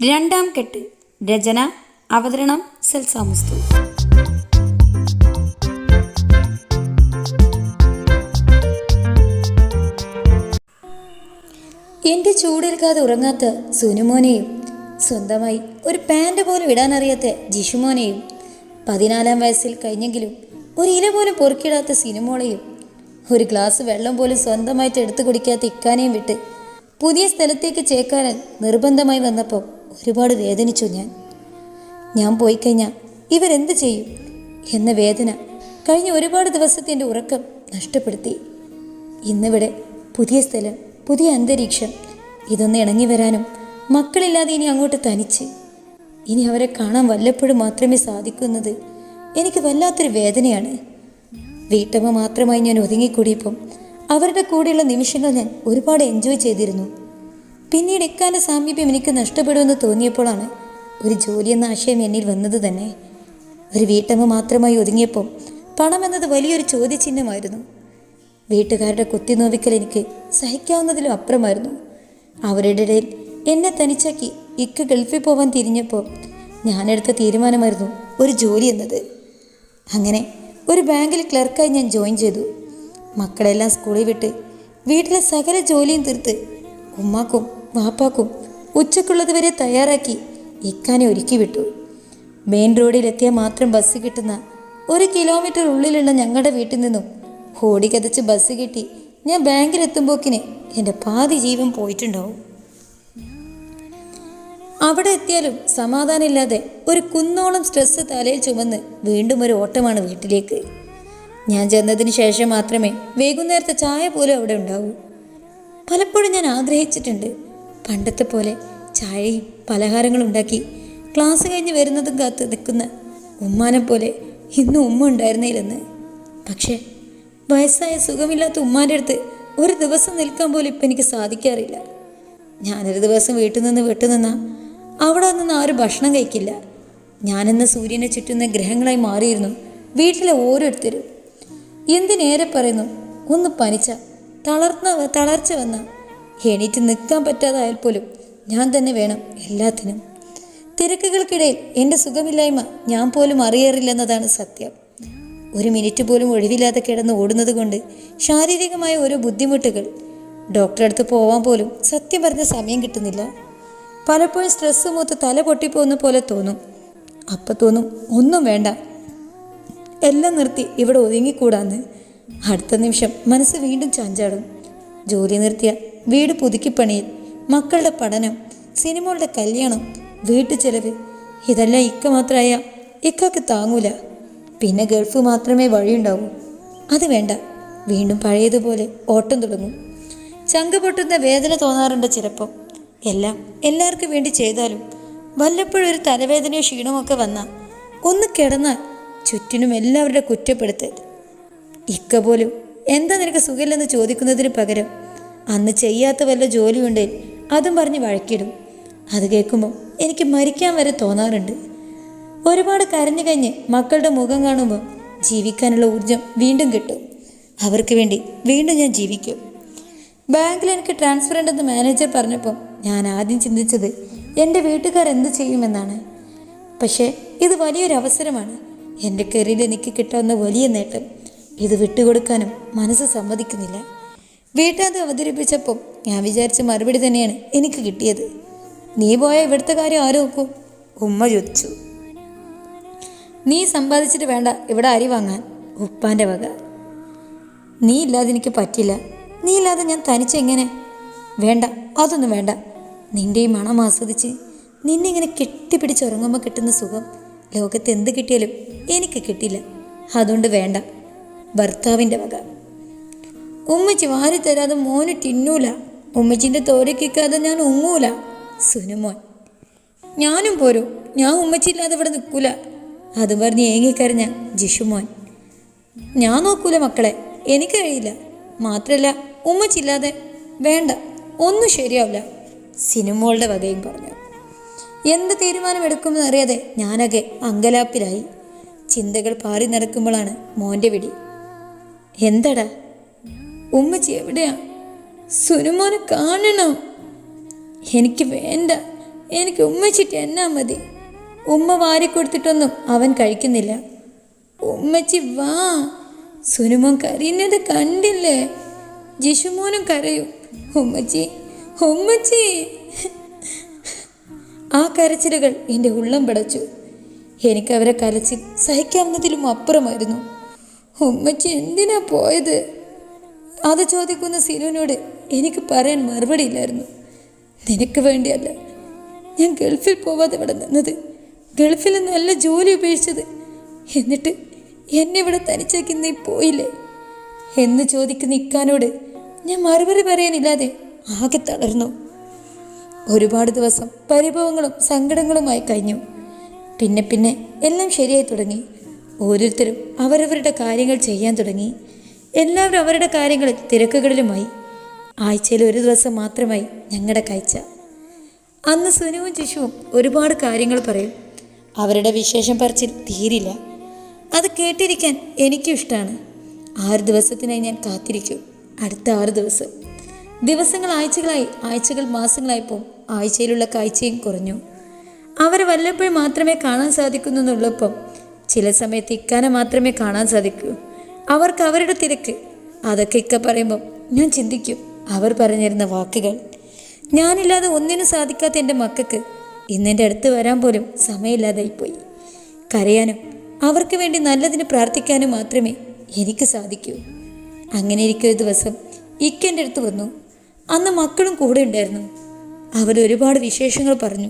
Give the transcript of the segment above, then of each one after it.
രണ്ടാം കെട്ട്. രചന അവതരണം സെൽസാമുസ്തു. എന്റെ ചൂടേൽക്കാതെ ഉറങ്ങാത്ത സുനുമോനെയും സ്വന്തമായി ഒരു പാന്റ് പോലും ഇടാനറിയാത്ത ജിഷുമോനെയും പതിനാലാം വയസ്സിൽ കഴിഞ്ഞെങ്കിലും ഒരു ഇല പോലും പൊറുക്കിടാത്ത സിനിമോളെയും ഒരു ഗ്ലാസ് വെള്ളം പോലും സ്വന്തമായിട്ട് എടുത്തു കുടിക്കാത്ത ഇക്കാനെയും വിട്ട് പുതിയ സ്ഥലത്തേക്ക് ചേക്കാനൻ നിർബന്ധമായി വന്നപ്പോൾ ഒരുപാട് വേദനിച്ചു ഞാൻ. ഞാൻ പോയി കഴിഞ്ഞാൽ ഇവരെന്ത് ചെയ്യും? എന്ന വേദന കഴിഞ്ഞ ഒരുപാട് ദിവസത്തെ എന്റെ ഉറക്കം നഷ്ടപ്പെടുത്തി. ഇന്നിവിടെ പുതിയ സ്ഥലം പുതിയ അന്തരീക്ഷം ഇതൊന്ന് ഇണങ്ങി വരാനും മക്കളില്ലാതെ ഇനി അങ്ങോട്ട് തനിച്ച്. ഇനി അവരെ കാണാൻ വല്ലപ്പോഴും മാത്രമേ സാധിക്കുന്നത് എനിക്ക് വല്ലാത്തൊരു വേദനയാണ്. വീട്ടമ്മ മാത്രമായി ഞാൻ ഒതുങ്ങിക്കൂടിയപ്പം അവരുടെ കൂടെയുള്ള നിമിഷങ്ങൾ ഞാൻ ഒരുപാട് എൻജോയ് ചെയ്തിരുന്നു. പിന്നീട് ഇക്കാല സാമീപ്യം എനിക്ക് നഷ്ടപ്പെടുമെന്ന് തോന്നിയപ്പോഴാണ് ഒരു ജോലി എന്ന ആശയം എന്നിൽ വന്നത് തന്നെ. ഒരു വീട്ടമ്മ മാത്രമായി ഒതുങ്ങിയപ്പോൾ പണം വലിയൊരു ചോദ്യചിഹ്നമായിരുന്നു. വീട്ടുകാരുടെ കുത്തിനോവിക്കൽ എനിക്ക് സഹിക്കാവുന്നതിലും അപ്പുറമായിരുന്നു. അവരുടെ ഇടയിൽ എന്നെ തനിച്ചാക്കി ഇക്ക് ഗൾഫിൽ പോവാൻ തിരിഞ്ഞപ്പോൾ ഞാനെടുത്ത തീരുമാനമായിരുന്നു ഒരു ജോലി എന്നത്. അങ്ങനെ ഒരു ബാങ്കിൽ ക്ലർക്കായി ഞാൻ ജോയിൻ ചെയ്തു. മക്കളെല്ലാം സ്കൂളിൽ വിട്ട് വീട്ടിലെ സകല ജോലിയും തീർത്ത് ഉമ്മാക്കും വാപ്പാക്കും ഉച്ചക്കുള്ളതുവരെ തയ്യാറാക്കി ഇക്കാനെ ഒരുക്കി വിട്ടു. മെയിൻ റോഡിലെത്തിയാൽ മാത്രം ബസ് കിട്ടുന്ന ഒരു കിലോമീറ്റർ ഉള്ളിലുള്ള ഞങ്ങളുടെ വീട്ടിൽ നിന്നും ഓടി കതച്ച് ബസ് കിട്ടി ഞാൻ ബാങ്കിലെത്തുമ്പോക്കിന് എന്റെ പാതി ജീവൻ പോയിട്ടുണ്ടാവും. അവിടെ എത്തിയാലും സമാധാനമില്ലാതെ ഒരു കുന്നോളം സ്ട്രെസ് തലയിൽ ചുമന്ന് വീണ്ടും ഒരു ഓട്ടമാണ് വീട്ടിലേക്ക്. ഞാൻ ചെന്നതിന് ശേഷം മാത്രമേ വൈകുന്നേരത്തെ ചായ പോലും അവിടെ ഉണ്ടാവൂ. പലപ്പോഴും ഞാൻ ആഗ്രഹിച്ചിട്ടുണ്ട് പണ്ടത്തെ പോലെ ചായയും പലഹാരങ്ങളും ഉണ്ടാക്കി ക്ലാസ് കഴിഞ്ഞ് വരുന്നതും കാത്ത് നിൽക്കുന്ന ഉമ്മാനെ പോലെ ഇന്നും ഉമ്മ ഉണ്ടായിരുന്നില്ലെന്ന് പക്ഷേ വയസ്സായ സുഖമില്ലാത്ത ഉമ്മാന്റെ അടുത്ത് ഒരു ദിവസം നിൽക്കാൻ പോലും ഇപ്പം എനിക്ക് സാധിക്കാറില്ല. ഞാനൊരു ദിവസം വീട്ടിൽ നിന്ന് വിട്ടുനിന്ന അവിടെ നിന്ന് ആരും ഭക്ഷണം കഴിക്കില്ല. ഞാനെന്ന സൂര്യനെ ചുറ്റുന്ന ഗ്രഹങ്ങളായി മാറിയിരുന്നു വീട്ടിലെ ഓരോരുത്തരും. എന്തിനേറെ പറയുന്നു? ഒന്ന് പനിച്ച തളർന്ന തളർച്ച വന്ന എണീറ്റ് നിൽക്കാൻ പറ്റാതായാൽ പോലും ഞാൻ തന്നെ വേണം എല്ലാത്തിനും. തിരക്കുകൾക്കിടയിൽ എന്റെ സുഖമില്ലായ്മ ഞാൻ പോലും അറിയാറില്ലെന്നതാണ് സത്യം. ഒരു മിനിറ്റ് പോലും ഒഴിവില്ലാതെ കിടന്ന് ഓടുന്നത് കൊണ്ട് ശാരീരികമായ ഓരോ ബുദ്ധിമുട്ടുകൾ ഡോക്ടറെ അടുത്ത് പോവാൻ പോലും സത്യം പറഞ്ഞ സമയം കിട്ടുന്നില്ല. പലപ്പോഴും സ്ട്രെസ് മൂത്ത് തല പൊട്ടിപ്പോകുന്ന പോലെ തോന്നും. അപ്പം തോന്നും ഒന്നും വേണ്ട. എല്ലാം നിർത്തി ഇവിടെ ഒതുങ്ങിക്കൂടാന്ന്. അടുത്ത നിമിഷം മനസ്സ് വീണ്ടും ചാഞ്ചാടും. ജോലി നിർത്തിയ വീട് പുതുക്കിപ്പണിയിൽ മക്കളുടെ പഠനം സിനിമകളുടെ കല്യാണം വീട്ടു ചെലവ് ഇതെല്ലാം ഇക്ക മാത്രമായ ഇക്കക്ക് താങ്ങൂല. പിന്നെ ഗൾഫ് മാത്രമേ വഴിയുണ്ടാവൂ. അത് വേണ്ട വീണ്ടും പഴയതുപോലെ ഓട്ടം തുടങ്ങും. ചങ്ക പൊട്ടുന്ന വേദന തോന്നാറുണ്ട് ചിലപ്പോൾ എല്ലാം എല്ലാവർക്കും വേണ്ടി ചെയ്താലും വല്ലപ്പോഴും ഒരു തലവേദനയോ ക്ഷീണമൊക്കെ വന്നാൽ ഒന്ന് കിടന്നാൽ ചുറ്റിനും എല്ലാവരുടെ കുറ്റപ്പെടുത്തരുത് ഇക്ക പോലും എന്താ നിനക്ക് സുഖമില്ലെന്ന് ചോദിക്കുന്നതിന് പകരം അന്ന് ചെയ്യാത്ത വല്ല ജോലിയുണ്ടെങ്കിൽ അതും പറഞ്ഞ് വഴക്കിടും. അത് കേൾക്കുമ്പോൾ എനിക്ക് മരിക്കാൻ വരെ തോന്നാറുണ്ട്. ഒരുപാട് കരഞ്ഞു കഴിഞ്ഞ് മക്കളുടെ മുഖം കാണുമ്പോൾ ജീവിക്കാനുള്ള ഊർജം വീണ്ടും കിട്ടും. അവർക്ക് വേണ്ടി വീണ്ടും ഞാൻ ജീവിക്കും. ബാങ്കിൽ എനിക്ക് ട്രാൻസ്ഫർ ഉണ്ടെന്ന് മാനേജർ പറഞ്ഞപ്പോൾ ഞാൻ ആദ്യം ചിന്തിച്ചത് എന്റെ വീട്ടുകാർ എന്ത് ചെയ്യുമെന്നാണ്. പക്ഷേ ഇത് വലിയൊരു അവസരമാണ്. എന്റെ കരിയറിൽ എനിക്ക് കിട്ടാവുന്ന വലിയ നേട്ടം. ഇത് വിട്ടുകൊടുക്കാനും മനസ്സ് സമ്മതിക്കുന്നില്ല. വീട്ടാത് അവതരിപ്പിച്ചപ്പോൾ ഞാൻ വിചാരിച്ച മറുപടി തന്നെയാണ് എനിക്ക് കിട്ടിയത്. നീ പോയ ഇവിടുത്തെ കാര്യം ആരും നോക്കൂ? ഉമ്മ ചോദിച്ചു. നീ സമ്പാദിച്ചിട്ട് വേണ്ട ഇവിടെ അരി വാങ്ങാൻ. ഉപ്പാന്റെ വക. നീ ഇല്ലാതെ എനിക്ക് പറ്റില്ല. നീ ഇല്ലാതെ ഞാൻ തനിച്ചെങ്ങനെ വേണ്ട അതൊന്നും വേണ്ട. നിന്റെ ഈ മണം ആസ്വദിച്ച് നിന്നെ ഇങ്ങനെ കെട്ടിപ്പിടിച്ച് ഉറങ്ങുമ്പോൾ കിട്ടുന്ന സുഖം ലോകത്ത് എന്ത് കിട്ടിയാലും എനിക്ക് കിട്ടില്ല. അതുകൊണ്ട് വേണ്ട. ഭർത്താവിന്റെ വക. ഉമ്മച്ചി വാരി തരാതെ മോന് തിന്നൂല. ഉമ്മച്ചിന്റെ തോരക്കിക്കാതെ ഞാൻ ഉങ്ങൂല. സുനുമോൻ ഞാനും പോരും. ഞാൻ ഉമ്മച്ചില്ലാതെ ഇവിടെ നിൽക്കൂല. അത് പറഞ്ഞ് ഏങ്ങിക്കരഞ്ഞ ജിഷുമോൻ ഞാൻ നോക്കൂല മക്കളെ എനിക്ക് കഴിയില്ല. മാത്രല്ല ഉമ്മച്ചില്ലാതെ വേണ്ട ഒന്നും ശരിയാവില്ല. സിനിമകളുടെ വകയും പറഞ്ഞു. എന്ത് തീരുമാനമെടുക്കുമെന്ന് അറിയാതെ ഞാനകെ അങ്കലാപ്പിലായി. ചിന്തകൾ പാറി നടക്കുമ്പോഴാണ് മോന്റെ വിടി എന്തടാ? ഉമ്മച്ചി എവിടെയാ? സുനുമോനെ കാണണം. എനിക്ക് വേണ്ട. എനിക്ക് ഉമ്മച്ചിട്ട് എന്നാ മതി? ഉമ്മ വാരി വാരിക്കൊടുത്തിട്ടൊന്നും അവൻ കഴിക്കുന്നില്ല. ഉമ്മച്ചി വാ. സുനുമോൻ കരയുന്നത് കണ്ടില്ലേ? ജിഷുമോനും കരയും. ഉമ്മച്ചി ഉമ്മച്ചി. ആ കരച്ചിലുകൾ എന്റെ ഉള്ളം പിടച്ചു. എനിക്കവരെ കരച്ചിൽ സഹിക്കാവുന്നതിലും അപ്പുറമായിരുന്നു. ഉമ്മച്ചി എന്തിനാ പോയത്? അത് ചോദിക്കുന്ന സിനുവിനോട് എനിക്ക് പറയാൻ മറുപടിയില്ലായിരുന്നു നിനക്ക് വേണ്ടിയല്ല. ഞാൻ ഗൾഫിൽ പോവാതെ ഇവിടെ നിന്നത്. ഗൾഫിൽ നല്ല ജോലി ഉപേക്ഷിച്ചത്. എന്നിട്ട് എന്നെ ഇവിടെ തനിച്ചാക്കി നീ പോയില്ലേ? എന്ന് ചോദിക്കുന്ന ഇക്കാനോട് ഞാൻ മറുപടി പറയാനില്ലാതെ ആകെ തളർന്നു. ഒരുപാട് ദിവസം പരിഭവങ്ങളും സങ്കടങ്ങളുമായി കഴിഞ്ഞു. പിന്നെ പിന്നെ എല്ലാം ശരിയായി തുടങ്ങി. ഓരോരുത്തരും അവരവരുടെ കാര്യങ്ങൾ ചെയ്യാൻ തുടങ്ങി. എല്ലാവരും അവരുടെ കാര്യങ്ങളിൽ തിരക്കുകളിലുമായി. ആഴ്ചയിൽ ഒരു ദിവസം മാത്രമായി ഞങ്ങളുടെ കാഴ്ച. അന്ന് സുനുവും ജിഷുവും ഒരുപാട് കാര്യങ്ങൾ പറയും. അവരുടെ വിശേഷം പറിച്ചിൽ തീരില്ല. അത് കേട്ടിരിക്കാൻ എനിക്കും ഇഷ്ടമാണ് ആറ് ദിവസത്തിനായി ഞാൻ കാത്തിരിക്കും. അടുത്ത ആറ് ദിവസം. ദിവസങ്ങൾ ആഴ്ചകളായി ആഴ്ചകൾ മാസങ്ങളായപ്പോൾ ആഴ്ചയിലുള്ള കാഴ്ചയും കുറഞ്ഞു. അവരെ വല്ലപ്പോഴും മാത്രമേ കാണാൻ സാധിക്കുന്നുള്ളപ്പം ചില സമയത്ത് ഇക്കാനെ മാത്രമേ കാണാൻ സാധിക്കൂ. അവർക്ക് അവരുടെ തിരക്ക്. അതൊക്കെ ഇക്ക പറയുമ്പോൾ ഞാൻ ചിന്തിക്കും. അവർ പറഞ്ഞിരുന്ന വാക്കുകൾ. ഞാനില്ലാതെ ഒന്നിനും സാധിക്കാത്ത എന്റെ മക്കൾക്ക് ഇന്നെന്റെ അടുത്ത് വരാൻ പോലും സമയമില്ലാതായിപ്പോയി കരയാനും അവർക്ക് വേണ്ടി നല്ലതിന് പ്രാർത്ഥിക്കാനും മാത്രമേ എനിക്ക് സാധിക്കൂ. അങ്ങനെ ഇരിക്കുന്ന ഒരു ദിവസം ഇക്ക എന്റെ അടുത്ത് വന്നു. അന്ന് മക്കളും കൂടെ ഉണ്ടായിരുന്നു. അവർ ഒരുപാട് വിശേഷങ്ങൾ പറഞ്ഞു.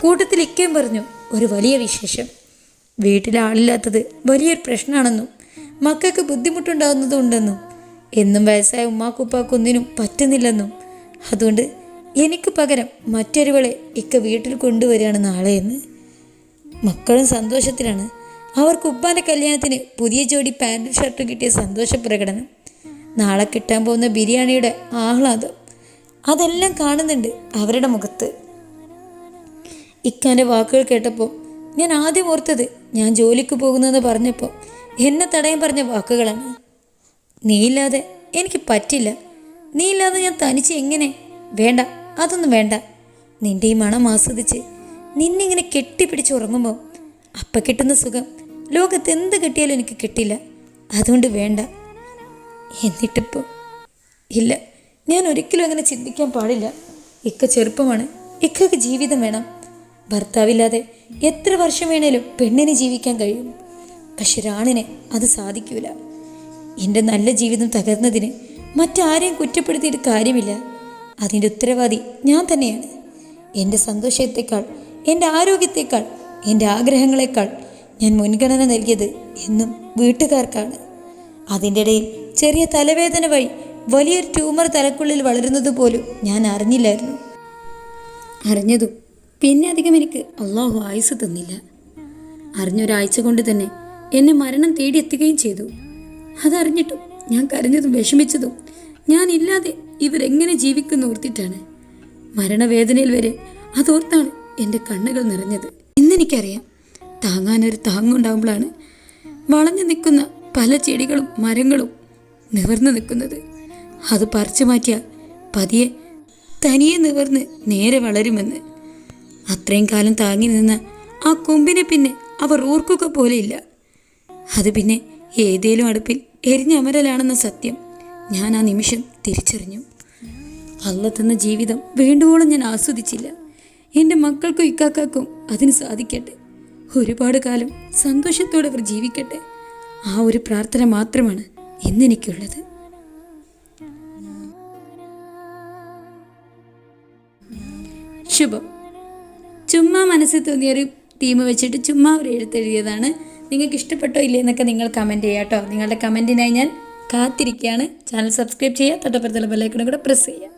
കൂട്ടത്തിൽ ഇക്കയും പറഞ്ഞു ഒരു വലിയ വിശേഷം. വീട്ടിൽ ആളില്ലാത്തത് വലിയൊരു പ്രശ്നമാണെന്നും മക്കൾക്ക് ബുദ്ധിമുട്ടുണ്ടാകുന്നതുണ്ടെന്നും. എന്നും വയസ്സായ ഉമ്മാക്കുപ്പാക്കൊന്നിനും പറ്റുന്നില്ലെന്നും. അതുകൊണ്ട് എനിക്ക് പകരം മറ്റൊരുവളെ ഇക്ക വീട്ടിൽ കൊണ്ടുവരികയാണ് എന്ന്. മക്കളും സന്തോഷത്തിലാണ്. അവർക്ക് ഉപ്പാന്റെ കല്യാണത്തിന് പുതിയ ജോഡി പാന്റും ഷർട്ടും കിട്ടിയ സന്തോഷ പ്രകടനം നാളെ കിട്ടാൻ പോകുന്ന ബിരിയാണിയുടെ ആഹ്ലാദം. അതെല്ലാം കാണുന്നുണ്ട് അവരുടെ മുഖത്ത്. ഇക്കാന്റെ വാക്കുകൾ കേട്ടപ്പോൾ ഞാൻ ആദ്യം ഓർത്തത് ഞാൻ ജോലിക്ക് പോകുന്നതെന്ന് പറഞ്ഞപ്പോൾ എന്നെ തടയാൻ പറഞ്ഞ വാക്കുകളാണ്. നീയില്ലാതെ എനിക്ക് പറ്റില്ല. നീയില്ലാതെ ഞാൻ തനിച്ച് എങ്ങനെ? വേണ്ട അതൊന്നും വേണ്ട. നിന്റെ ഈ മണം ആസ്വദിച്ച് നിന്നിങ്ങനെ കെട്ടിപ്പിടിച്ച് ഉറങ്ങുമ്പോൾ അപ്പം കിട്ടുന്ന സുഖം ലോകത്ത് എന്ത് കിട്ടിയാലും എനിക്ക് കിട്ടില്ല. അതുകൊണ്ട് വേണ്ട. എന്നിട്ടിപ്പോൾ ഇല്ല ഞാൻ ഒരിക്കലും അങ്ങനെ ചിന്തിക്കാൻ പാടില്ല. ഇക്ക ചെറുപ്പമാണ്. ഇക്കക്ക് ജീവിതം വേണം. ഭർത്താവില്ലാതെ എത്ര വർഷം വേണേലും പെണ്ണിന് ജീവിക്കാൻ കഴിയും. പക്ഷെ റാണിന് അത് സാധിക്കൂല. എന്റെ നല്ല ജീവിതം തകർന്നതിന് മറ്റാരെയും കുറ്റപ്പെടുത്തിയിട്ട് കാര്യമില്ല. അതിന്റെ ഉത്തരവാദി ഞാൻ തന്നെയാണ്. എന്റെ സന്തോഷത്തേക്കാൾ എന്റെ ആരോഗ്യത്തേക്കാൾ എന്റെ ആഗ്രഹങ്ങളെക്കാൾ ഞാൻ മുൻഗണന നൽകിയത് എന്നും വീട്ടുകാർക്കാണ്. അതിന്റെ ഇടയിൽ ചെറിയ തലവേദന വഴി വലിയൊരു ട്യൂമർ തലക്കുള്ളിൽ വളരുന്നത് പോലും ഞാൻ അറിഞ്ഞില്ലായിരുന്നു. അറിഞ്ഞതും പിന്നെ അധികം എനിക്ക് അള്ളാഹു ആയുസ് തന്നില്ല. അറിഞ്ഞൊരാഴ്ച കൊണ്ട് തന്നെ എന്നെ മരണം തേടിയെത്തുകയും ചെയ്തു. അതറിഞ്ഞിട്ടും ഞാൻ കരഞ്ഞതും വിഷമിച്ചതും ഞാനില്ലാതെ ഇവരെങ്ങനെ ജീവിക്കുന്നു ഓർത്തിട്ടാണ്. മരണവേദനയിൽ വരെ അതോർത്താണ് എന്റെ കണ്ണുകൾ നിറഞ്ഞത്. ഇന്നെനിക്കറിയാം താങ്ങാനൊരു താങ്ങുണ്ടാകുമ്പോഴാണ് വളഞ്ഞു നിൽക്കുന്ന പല ചെടികളും മരങ്ങളും നിവർന്നു നിൽക്കുന്നത്. അത് പറിച്ചു മാറ്റിയാൽ പതിയെ തനിയെ നിവർന്ന് നേരെ വളരുമെന്ന്. അത്രയും കാലം താങ്ങി നിന്ന ആ കൊമ്പിനെ പിന്നെ അവർ ഓർക്കുക പോലെയില്ല. അത് പിന്നെ ഏതേലും അടുപ്പിൽ എരിഞ്ഞ അമരലാണെന്ന സത്യം ഞാൻ ആ നിമിഷം തിരിച്ചറിഞ്ഞു. അല്ല തന്ന ജീവിതം വേണ്ടുവോളം ഞാൻ ആസ്വദിച്ചില്ല. എന്റെ മക്കൾക്കും ഇക്കാക്കാക്കും അതിന് സാധിക്കട്ടെ. ഒരുപാട് കാലം സന്തോഷത്തോടെ അവർ ജീവിക്കട്ടെ. ആ ഒരു പ്രാർത്ഥന മാത്രമാണ് ഇന്നെനിക്കുള്ളത്. ശുഭം. ചുമ്മാ മനസ്സിൽ തോന്നിയൊരു ടീം വെച്ചിട്ട് ചുമ്മാ ഒരു എഴുത്തെഴുതിയതാണ് നിങ്ങൾക്ക് ഇഷ്ടപ്പെട്ടോ ഇല്ലേ എന്നൊക്കെ നിങ്ങൾ കമന്റ് ചെയ്യാം കേട്ടോ. നിങ്ങളുടെ കമന്റിനായി ഞാൻ കാത്തിരിക്കുകയാണ്. ചാനൽ സബ്സ്ക്രൈബ് ചെയ്യുക. തൊട്ടപ്പുറത്തുള്ള ബെല്ലൈക്കണും കൂടെ പ്രസ് ചെയ്യുക.